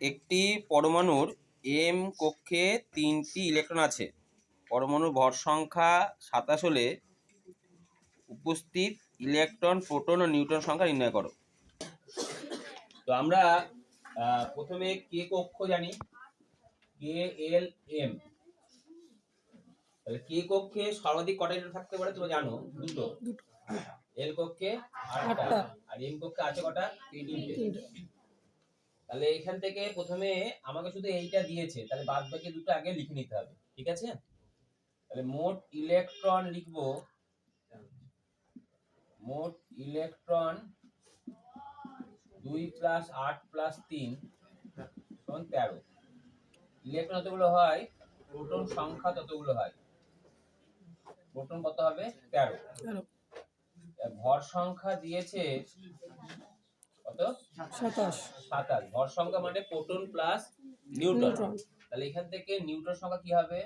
একটি পরমাণুর এম কক্ষে তিনটি ইলেকট্রন আছে। পরমাণুর ভর সংখ্যা সাতাশ হলে উপস্থিত ইলেকট্রন প্রোটন ও নিউট্রন সংখ্যা নির্ণয় করো। তো আমরা প্রথমে কে কক্ষ জানি? K L M. তাহলে কে কক্ষে সর্বাধিক কটা ইলেকট্রন থাকতে পারে তুমি জানো? দুটো। এল কক্ষে আটটা। আর এম কক্ষে আছে কটা? তিনটে। তাহলে এখান থেকে প্রথমে আমাকে শুধু এইটা দিয়েছে তাহলে বাদ বাকি দুটো আগে লিখে নিতে হবে ঠিক আছে? তাহলে মোট ইলেকট্রন লিখব মোট ইলেকট্রন দুই প্লাস আট প্লাস তিন সমান তেরো। ইলেকট্রন যতগুলো হয় প্রোটন সংখ্যা ততগুলো হয়। প্রোটন কত হবে? তেরো। ভর সংখ্যা দিয়েছে কত? সাতাশ। সাতাশ। ভর সংখ্যা মানে প্রোটন প্লাস নিউট্রন। তাহলে এখান থেকে নিউট্রন সংখ্যা কি হবে?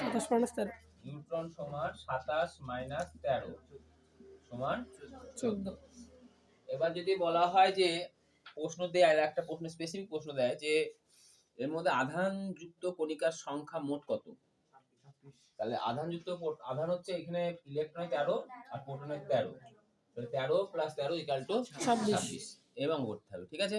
সাতাশ মাইনাস তেরো। নিউট্রন সমান সাতাশ মাইনাস তেরো সমান চোদ্দ। এবার যদি বলা হয় যে প্রশ্ন দেয় আর একটা প্রশ্ন স্পেসিফিক প্রশ্ন দেয় যে এর মধ্যে আধান যুক্ত কণিকার সংখ্যা মোট কত? তাহলে আধান যুক্ত আধান হচ্ছে এখানে ইলেকট্রনে তেরো আর প্রোটনে তেরো। তেরো প্লাস তেরো ইকাল টু ছাব্বিশ। এবং করতে হবে ঠিক আছে